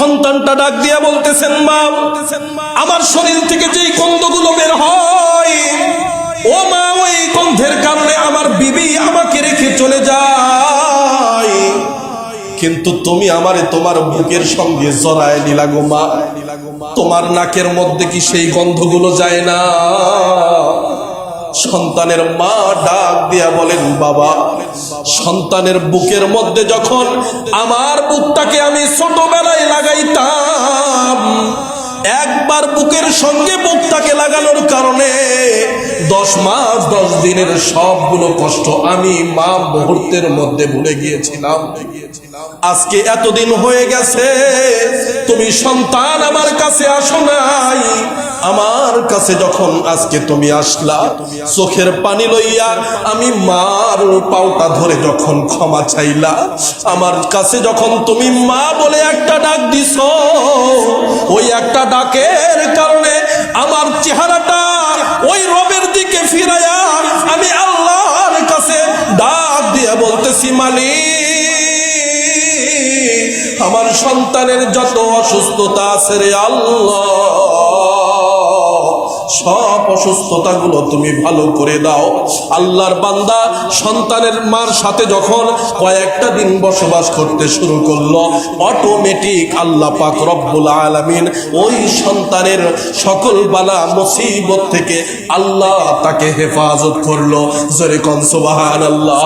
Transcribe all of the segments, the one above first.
সন্তানটা ডাক দিয়া বলতেছেন মা বলতেছেন আমার শরীর থেকে যেই গন্ধগুলো বের হয়, ও মা, ওই গন্ধের কারণে আমার বিবি আমাকে রেখে চলে যায়। কিন্তু তুমি আমারে তোমার বুকের সঙ্গে জড়ায় নিলা গো মা। তোমার নাকের মধ্যে কি সেই গন্ধগুলো যায় না? সন্তানের মা ডাক দিয়া বলেন, বাবা, সন্তানের বুকের মধ্যে যখন আমার বুকটাকে আমি ছোটবেলায় লাগাইতাম, একবার বুকের সঙ্গে বুকটাকে লাগানোর কারণে দশ মাস, দশ দিনের সবগুলো কষ্ট আমি মা মুহূর্তের মধ্যে ভুলে গিয়েছিলাম। আজকে এতদিন হয়ে গেছে, তুমি সন্তান আমার কাছে আসো নাই আমার কাছে যখন আজকে তুমি আসলা, চোখের পানি লইয়া আমি মার পাউটা ধরে যখন ক্ষমা চাইলা, আমার কাছে যখন তুমি মা বলে একটা ডাক দিছ, ওই একটা ডাকের কারণে আমার চেহারাটা ওই রবের দিকে ফিরাইয়া আমি আল্লাহর কাছে ডাক দিয়ে বলতেছি, মালিক, আমার সন্তানের যত অসুস্থতা আছে রে আল্লাহ। সব অসুস্থতাগুলো তুমি ভালো করে দাও। আল্লাহর বান্দা সন্তানের মার সাথে যখন কয়েকটা দিন বসবাস করতে শুরু করল অটোমেটিক আল্লাহ পাক রব্বুল আলামিন ওই সন্তানের সকল বালা মুসিবত থেকে আল্লাহ তাকে হেফাজত করল। জোরে কন আল্লাহ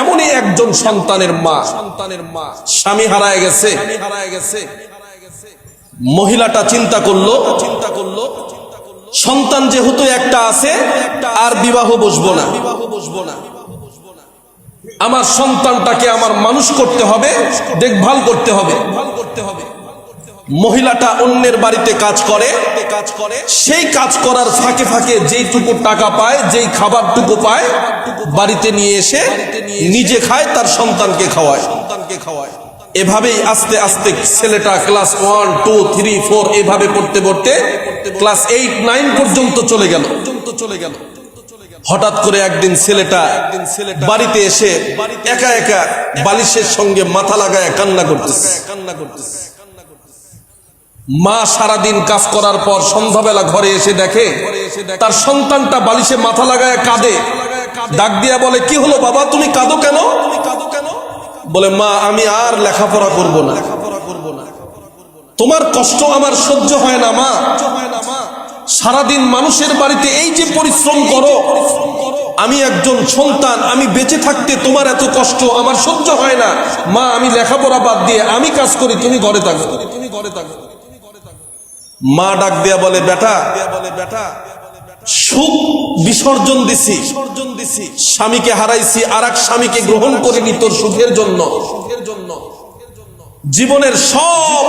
এমনই একজন সন্তানের মা সন্তানের মা স্বামী হারায় গেছে। হারায় গেছে মহিলাটা চিন্তা করল চিন্তা করল সন্তান যেহেতু একটা আছে, আর বিবাহ বসবো না। বিবাহ বসবো না আমার সন্তানটাকে আমার মানুষ করতে হবে, দেখভাল করতে হবে। করতে হবে মহিলাটা অন্যের বাড়িতে কাজ করে কাজ করে সেই কাজ করার ফাঁকে ফাঁকে যেইটুকু টাকা পায়, যেই খাবারটুকু পায়, বাড়িতে নিয়ে এসে নিজে খায়, তার সন্তানকে খাওয়ায় সন্তানকে খাওয়ায়। এভাবেই আস্তে আস্তে ছেলেটা class one, two, three, four, এভাবে পড়তে পড়তে ক্লাস এইট, নাইন পর্যন্ত চলে গেল। চলে গেল হঠাৎ করে একদিন ছেলেটা বাড়িতে এসে একা একা বালিশের সঙ্গে মাথা লাগায় কান্না করতেছে কান্না করতেছে। মা সারাদিন কাজ করার পর সন্ধ্যাবেলা ঘরে এসে দেখে তার সন্তানটা বালিশে মাথা লাগায় কাঁদে। ডাক দিয়া বলে, কি হলো বাবা? তুমি কাঁদো কেন? বলে, মা, আমি আর লেখাপড়া করব না। তোমার কষ্ট আমার সহ্য হয় না, মা। সারাদিন মানুষের বাড়িতে এই যে পরিশ্রম করো, আমি একজন সন্তান, আমি বেঁচে থাকতে তোমার এত কষ্ট আমার সহ্য হয় না। মা, আমি লেখাপড়া বাদ দিয়ে আমি কাজ করি, তুমি ঘরে থাকো। তুমি ঘরে থাকো মা ডাক দেয়া বলে বেটা বলে, বেটা সুখ বিসর্জন দিছি। স্বামীকে হারাইছি আর এক স্বামীকে গ্রহণ করিনি তোর সুখের জন্য। জীবনের সব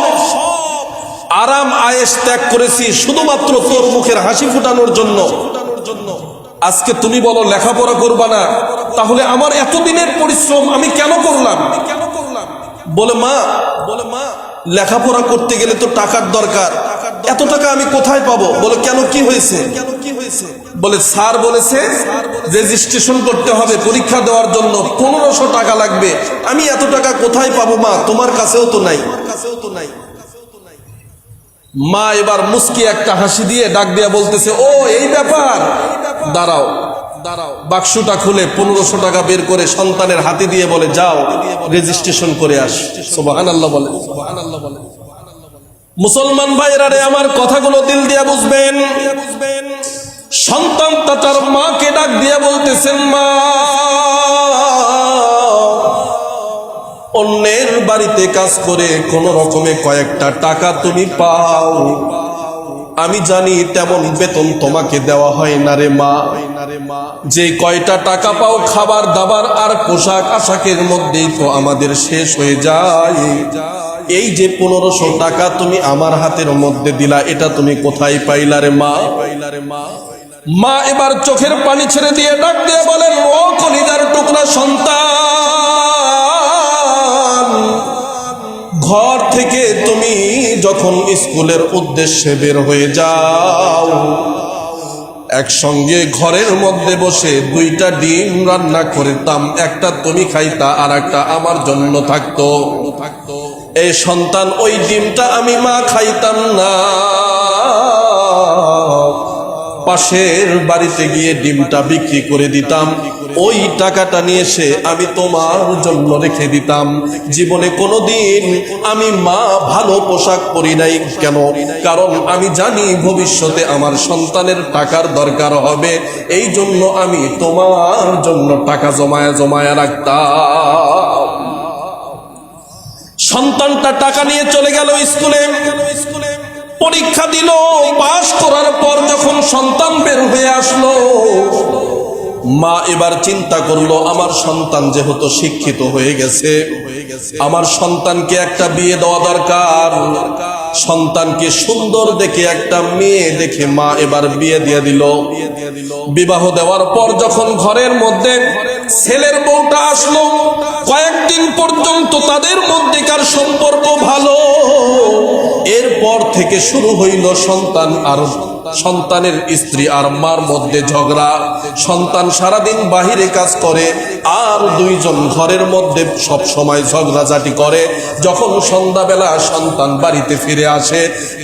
আরাম আয়েস ত্যাগ করেছি শুধুমাত্র তোর মুখের হাসি ফুটানোর জন্য। আজকে তুমি বলো, লেখাপড়া করবা না? তাহলে আমার এতদিনের পরিশ্রম আমি কেন করলাম? কেন করলাম বলে, মা বলে, মা, লেখাপড়া করতে গেলে তো টাকার দরকার। এত টাকা আমি কোথায় পাবো? বলে কেন কি হয়েছে কেন, কি হয়েছে? বলে স্যার বলেছে রেজিস্ট্রেশন করতে হবে, পরীক্ষা দেওয়ার জন্য পনেরোশো টাকা লাগবে। আমি এত টাকা কোথায় পাবো মা? তোমার কাছেও তো নাই। কাছেও তো নাই মা এবার মুস্কি একটা হাসি দিয়ে ডাক দিয়া বলতেছে, ও, এই ব্যাপার? দাঁড়াও দাঁড়াও। বাক্সটা খুলে পনেরোশো টাকা বের করে সন্তানের হাতে দিয়ে বলে, যাও রেজিস্ট্রেশন করে আস। সোবাহান আল্লাহ বলে। মুসলমান ভাইরা রে, আমার কথাগুলো দিল দিয়া বুঝবেন বুঝবেন? সন্তান তার মাকে ডাক দিয়া বলতেছেন, মা, অন্যের বাড়িতে কাজ করে কোন রকমে কয়েকটা টাকা তুমি পাও। আমি জানি তেমন বেতন তোমাকে দেওয়া হয় না রে মা। যে কয়টা টাকা পাও খাবার দাবার আর পোশাক আশাকের মধ্যেই তো আমাদের শেষ হয়ে যায়। এই যে পনেরোশো টাকা তুমি আমার হাতের মধ্যে দিলা, এটা তুমি কোথায় পাইলা রে মা পাইলা রে মা? মা এবার চোখের পানি ছেড়ে দিয়ে ডাক দিয়ে বলেন, ও কলিদার টুকরা সন্তান, ঘর থেকে তুমি যখন স্কুলের উদ্দেশ্যে বের হয়ে যাও, একসঙ্গে ঘরের মধ্যে বসে দুইটা ডিম রান্না করতাম, একটা তুমি খাইতা আর একটা আমার জন্য থাকতো থাকতো। এই সন্তান, ওই ডিমটা আমি মা খাইতাম না। পাশের বাড়িতে গিয়ে ডিমটা বিক্রি করে দিতাম। ওই টাকাটা নিয়ে এসে আমি তোমার জন্য রেখে দিতাম। জীবনে কোনোদিন আমি মা ভালো পোশাক পরি নাই। কেন? কারণ আমি জানি ভবিষ্যতে আমার সন্তানের টাকার দরকার হবে। এই জন্য আমি তোমার জন্য টাকা জমায়া জমায়া রাখতাম। সন্তানটা টাকা নিয়ে চলে গেল স্কুলে। পরীক্ষা দিল, পাশ করার পর যখন সন্তান বের হয়ে আসলো, মা এবার চিন্তা করল, আমার সন্তান যেহেতু শিক্ষিত হয়ে গেছে, আমার সন্তানকে একটা বিয়ে দেওয়া দরকার। সন্তানকে সুন্দর দেখে একটা মেয়ে দেখে মা এবার বিয়ে দিয়ে দিল। বিবাহ দেওয়ার পর যখন ঘরের মধ্যে ছেলের বউটা আসলো, কয়েকদিন পর্যন্ত তাদের মধ্যেকার সম্পর্ক ভালো। এরপর থেকে শুরু হইল সন্তান আর সন্তানের স্ত্রী আর মার মধ্যে ঝগড়া। সন্তান সারাদিন বাহিরে কাজ করে, আর দুইজন ঘরের মধ্যে সব সময় ঝগড়াঝাটি করে। যখন সন্ধ্যাবেলা সন্তান বাড়িতে ফিরে আসে,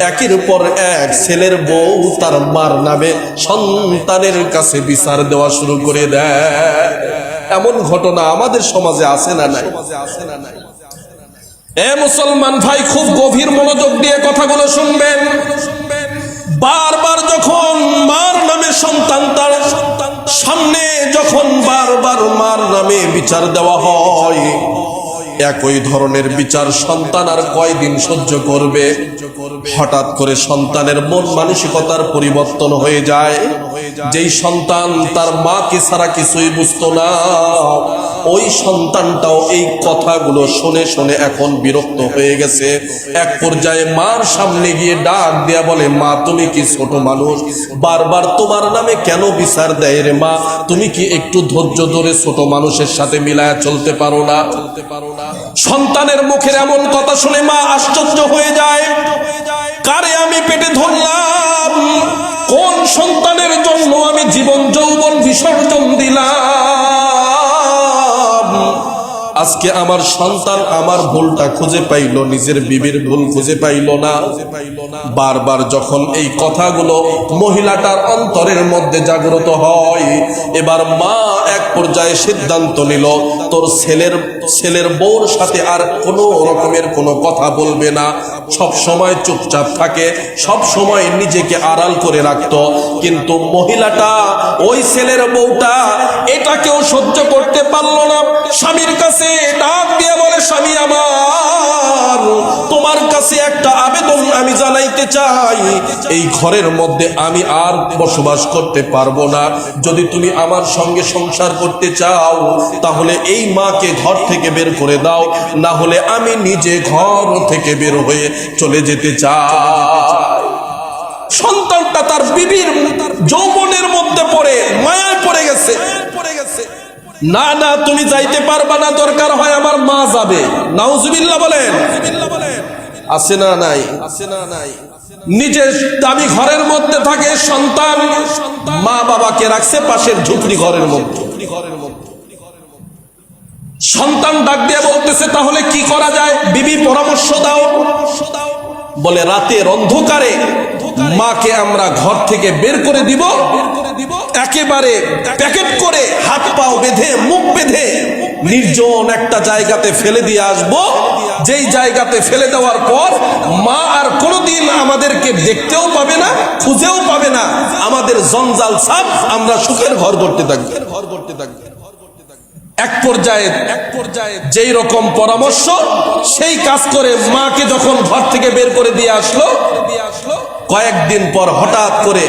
একের পর এক ছেলের বউ তার মার নামে সন্তানের কাছে বিচার দেওয়া শুরু করে দেয়। এমন ঘটনা আমাদের সমাজে আসে না নাই সমাজে আসে না নাই? এ মুসলমান ভাই, খুব গভীর মনোযোগ দিয়ে কথাগুলো শুনবেন। বারবার যখন মার নামে সন্তান তার সামনে যখন বারবার মার নামে বিচার দেওয়া হয়, একই ধরনের বিচার সন্তান আর কয়দিন সহ্য করবে? হঠাৎ করে সন্তানের মন মানসিকতার পরিবর্তন হয়ে যায়। যেই সন্তান তার মাকে ছাড়া কিছুই বুঝতো না, ওই সন্তানটাও এই কথাগুলো শুনে শুনে এখন বিরক্ত হয়ে গেছে। এক পর্যায়ে মার সামনে গিয়ে ডাক দেয়া বলে, মা, তুমি কি ছোট মানুষ? বারবার তোমার নামে কেন বিচার দেয় রে মা? তুমি কি একটু ধৈর্য ধরে ছোট মানুষের সাথে মিলায়া চলতে পারো না? চলতে পারো না সন্তানের মুখের এমন কথা শুনে মা আশ্চর্য হয়ে যায়। কারে আমি পেটে ধরলাম? কোন সন্তানের জন্য আমি জীবন যৌবন বিসর্জন দিলাম? আজকে আমার সন্তান আমার ভুলটা খুঁজে পাইল, নিজের বিবির ভুল খুঁজে পাইল না। বারবার যখন এই কথাগুলো মহিলাটার অন্তরের মধ্যে জাগ্রত হয়, এবার মা এক পর্যায়ে সিদ্ধান্ত নিল, তোর ছেলের ছেলের বউর সাথে আর কোনো রকমের কোনো কথা বলবে না। সব সময় চুপচাপ থাকে, সব সময় নিজেকে আড়াল করে রাখতো। কিন্তু মহিলাটা ওই ছেলের বউটা এটাকেও সহ্য করতে পারল না। স্বামীর কাছে ডাক দিয়ে বলে, স্বামী আমার, তোমার কাছে একটা আবেদন আমি জানাইতে চাই। এই ঘরের মধ্যে আমি আর বসবাস করতে পারব না। যদি তুমি আমার সঙ্গে সংসার করতে চাও, তাহলে এই মাকে ঘর থেকে বের করে দাও। না হলে আমি নিজে ঘর থেকে বের হয়ে চলে যেতে চাই। সন্তানটা তার বিবির যৌবনের মধ্যে পড়ে, মায়ায় পড়ে গেছে। পড়ে গেছে না না, তুমি যাইতে পারবা না, দরকার হয় আমার মা যাবে। নাউজুবিল্লাহ বলেন। আছে না নাই? আছে না নাই নিজের দামি ঘরের মধ্যে থাকে, সন্তান মা বাবাকে রাখছে পাশের ঝুপড়ি ঘরের মধ্যে। সন্তান ডাক দিয়ে বলতেছে, তাহলে কি করা যায়? বিবি, পরামর্শ দাও। বলে, রাতের অন্ধকারে মাকে আমরা ঘর থেকে বের করে দিব। একেবারে প্যাকেট করে হাত পাও বেঁধে, মুখ বেঁধে নির্জন একটা জায়গাতে ফেলে দিয়ে আসব। যেই জায়গাতে ফেলে দেওয়ার পর মা আর কোনোদিন আমাদেরকে দেখতেও পাবে না, খুঁজেও পাবে না। আমাদের জঞ্জাল সাপ আমরা সুখের ঘর করতে থাকব। ঘর করতে থাকব এক পর্যায়ে এক পর্যায়ে যেই রকম পরামর্শ, সেই কাজ করে মাকে যখন ঘর থেকে বের করে দিয়ে আসলো দিয়ে আসলো কয়েকদিন পর হঠাৎ করে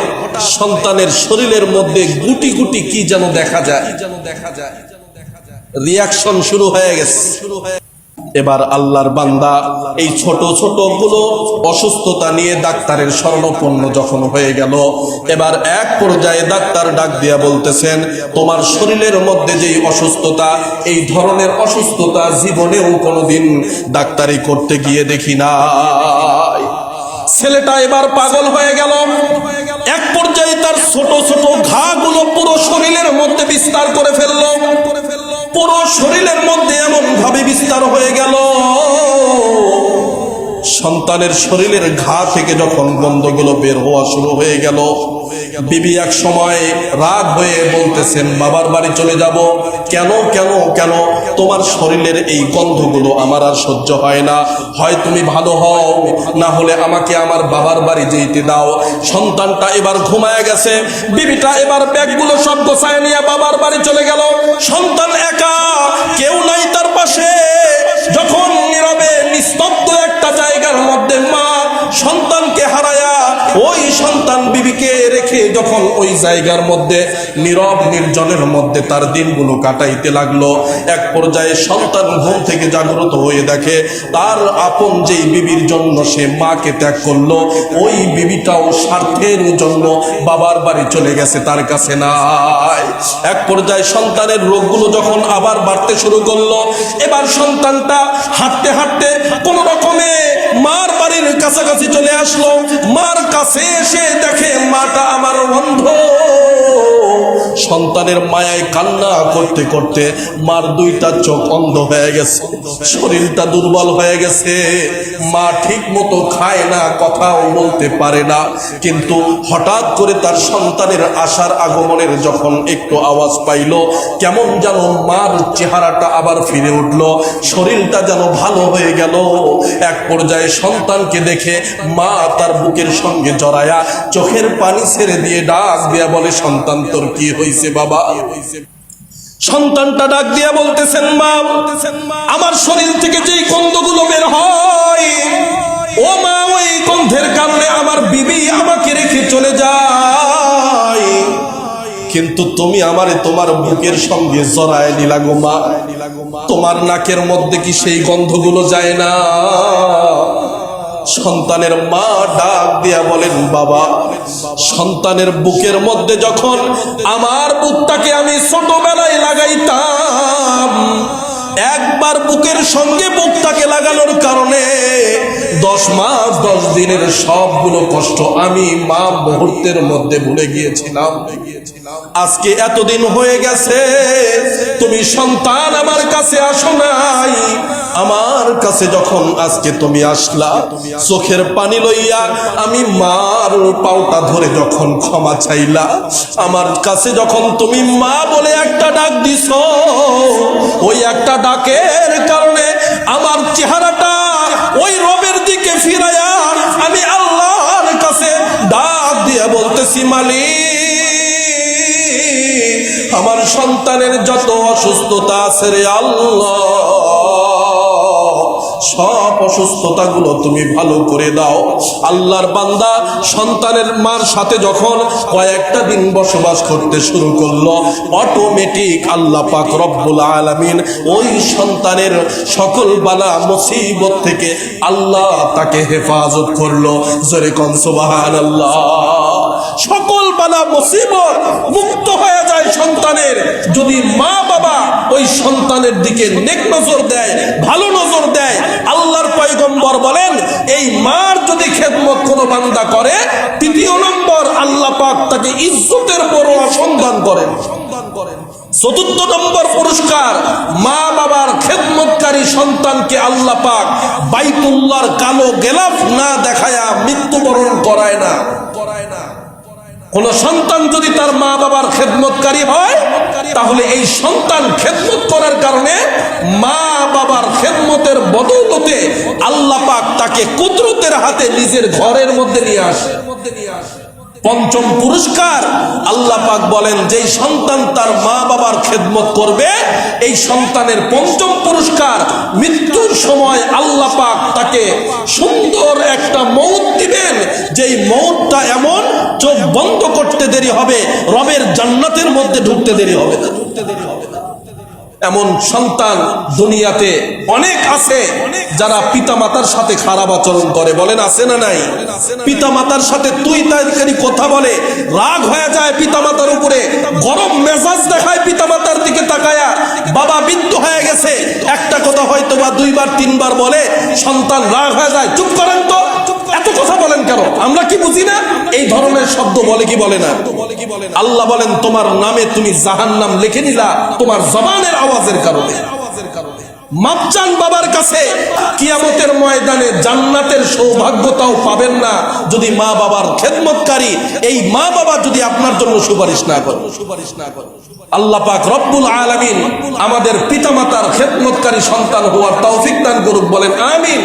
সন্তানের শরীরের মধ্যে গুটি গুটি কি যেন দেখা যায়। রিয়াকশন শুরু হয়ে গেছে। এবার আল্লাহর বান্দা এই ছোট ছোটগুলো অসুস্থতা নিয়ে ডাক্তারের স্বর্ণপন্ন যখন হয়ে গেল, এবার এক পর্যায়ে ডাক্তার ডাক দিয়া বলতেছেন, তোমার শরীরের মধ্যে যেই অসুস্থতা, এই ধরনের অসুস্থতা জীবনেও কোনোদিন ডাক্তারি করতে গিয়ে দেখি নাই ছেলেটা এবার পাগল হয়ে গেল। এক পর্যায়ে তার ছোট ছোট ঘাগুলো পুরো শরীরের মধ্যে বিস্তার করে ফেলল। পুরো শরীরের মধ্যে এমন ভাবে বিস্তার হয়ে গেল। সন্তানের শরীরের ঘা থেকে যখন গন্ধগুলো বের হওয়া শুরু হয়ে গেল বিবি এক সময় রাগ হয়ে বলতেছেন, বাবার বাড়ি চলে যাব। কেন কেন কেন? তোমার শরীরের এই গন্ধগুলো আমার আর সহ্য হয় না। হয় তুমি ভালো হও, না হলে আমাকে আমার বাবার বাড়ি যেতে দাও। সন্তানটা এবার ঘুমায় গেছে। বিবিটা এবার ব্যাগগুলো সব গোছায় নিয়ে বাবার বাড়ি চলে গেল। সন্তান একা, কেউ নাই তার পাশে। যখন বিবিকে রেখে যখন ওই জায়গার মধ্যে, নীরব নির্জনের মধ্যে তার দিনগুলো কাটাইতে লাগল, এক পর্যায়ে সন্তান ঘুম থেকে জাগ্রত হয়ে দেখে, তার আপন যেই বিবির জন্য সে মাকে ত্যাগ করল, ওই বিবিটাও স্বার্থের জন্য বাবার বাড়ি চলে গেছে, তার কাছে নাই। এক পর্যায়ে সন্তানের রোগগুলো যখন আবার বাড়তে শুরু করল, এবার সন্তানটা হাঁটতে হাঁটতে কোন রকমে মার বাড়ির কাছাকাছি চলে আসলো। মার কাছে এসে দেখে মাটা আমার বন্ধ। সন্তানের মায়ায় কান্না করতে করতে মার দুইটা চোখ অন্ধ হয়ে গেছে। শরীরটা দুর্বল হয়ে গেছে। মা ঠিক মতো খায় না, কথাও বলতে পারে না। কিন্তু হঠাৎ করে তার সন্তানের আশার আগমনের যখন একটু আওয়াজ পাইল, কেমন যেন মার চেহারাটা আবার ফিরে উঠল। শরীরটা যেন ভালো হয়ে গেল। এক পর্যায়ে সন্তানকে দেখে মা তার বুকের সঙ্গে জড়ায়া চোখের পানি ছেড়ে দিয়ে ডাক দিয়া বলে, সন্তান, তোর কি হয়েছে বাবা। সন্তানটা ডাক দিয়া বলতেছেন মা বলতেছেন, মা, আমার শরীর থেকে যেই গন্ধগুলো বের হয়, ও মা, ওই গন্ধের কারণে আমার বিবি আমাকে রেখে চলে যায়। কিন্তু তুমি আমারে তোমার বুকের সঙ্গে জড়ায় নিলা গো মা। তোমার নাকের মধ্যে কি সেই গন্ধগুলো যায় না? সন্তানের মা ডাক দিয়া বলেন, বাবা, সন্তানের বুকের মধ্যে যখন আমার বুকটাকে আমি ছোটবেলায় লাগাইতাম একবার বুকের সঙ্গে বুকটাকে লাগানোর কারণে দশ মাস, দশ দিনের সবগুলো কষ্ট আমি মা মুহূর্তের মধ্যে ভুলে গিয়েছিলাম। আজকে এতদিন হয়ে গেছে, তুমি সন্তান আমার কাছে আসো নাই। আমার কাছে যখন আজকে তুমি আসলা, চোখের পানি লইয়া আমি মার পাওটা ধরে যখন ক্ষমা চাইলা, আমার কাছে যখন তুমি মা বলে একটা ডাক দিছ, ওই একটা ডাকের কারণে আমার চেহারাটা ওই রবের দিকে ফিরাইয়া আমি আল্লাহর কাছে ডাক দিয়ে বলতেছি, মালিক, আমার সন্তানের যত অসুস্থতা আছে রে আল্লাহ সব অসুস্থতাগুলো তুমি ভালো করে দাও। আল্লাহর বান্দা সন্তানের মার সাথে যখন কয়েকটা দিন বসবাস করতে শুরু করল অটোমেটিক আল্লাহ পাক রব্বুল আলামিন ওই সন্তানের সকল বালা মুসিবত থেকে আল্লাহ তাকে হেফাজত করল। জোরে কন সুবহানাল্লাহ। সকল বালা মুসিবত মুক্ত হয়ে যায় সন্তানের। যদি মা বাবা ওই সন্তানের দিকে নেক নজর দেয়, ভালো নজর দেয়। আল্লাহর পয়গম্বর বলেন, এই মার যদি খেদমত কোনো বান্দা করে, তৃতীয় নম্বর আল্লাহ পাক তাকে ইজ্জতের বড় সন্ধান করেন। চতুর্থ নম্বর পুরস্কার, মা বাবার খেদমতকারী সন্তানকে আল্লাহ পাক বাইতুল্লাহর কালো গেলাফ না দেখায়া মৃত্যুবরণ করায় না করায় না। কোন সন্তান যদি তার মা বাবার খেদমতকারী হয়, তাহলে এই সন্তান খেদমত করার কারণে মা বাবার খেদমতের বদৌলতে আল্লাহ পাক তাকে কুদরতের হাতে নিজের ঘরের মধ্যে নিয়ে আসে। পঞ্চম পুরস্কার আল্লাহ পাক বলেন, যেই সন্তান তার মা বাবার খেদমত করবে, এই সন্তানের পঞ্চম পুরস্কার মৃত্যুর সময় আল্লাহ পাক তাকে সুন্দর একটা মৌত দিবেন। যেই মৌতটা এমন চোখ বন্ধ করতে দেরি হবে, রবের জান্নাতের মধ্যে ঢুকতে দেরি হবে না। এমন সন্তান দুনিয়াতে অনেক আছে যারা পিতা মাতার সাথে খারাপ আচরণ করে। বলেন, আছে না নাই? পিতা মাতার সাথে তুই তাড়াতাড়ি কথা বলে, রাগ হয়ে যায় পিতা মাতার উপরে, গরম মেজাজ দেখায় পিতা মাতার দিকে তাকায়া, বাবা বৃদ্ধ হয়ে গেছে। একটা কথা হয়তো বা দুইবার, তিনবার বলে, সন্তান রাগ হয়ে যায়। চুপ করেন তো, এত কথা বলেন কেন? আমরা কি বুঝি না? এই ধরনের শব্দ বলে কি বলে না? আল্লাহ বলেন, তোমার নামে তুমি জাহান নাম লিখে নিলা, তোমার জবানের আওয়াজের কারণে। মাপচান বাবার কাছে, কিয়ামতের ময়দানে জান্নাতের সৌভাগ্যতাও পাবেন না যদি মা বাবার খেদমতকারী। এই মা বাবা যদি আপনার জন্য সুপারিশ না করে সুপারিশ না করে। আল্লাহ পাক রব্বুল আলামিন আমাদের পিতামাতার খেদমতকারী সন্তান হওয়ার তৌফিক দান করুক, বলেন, আমিন।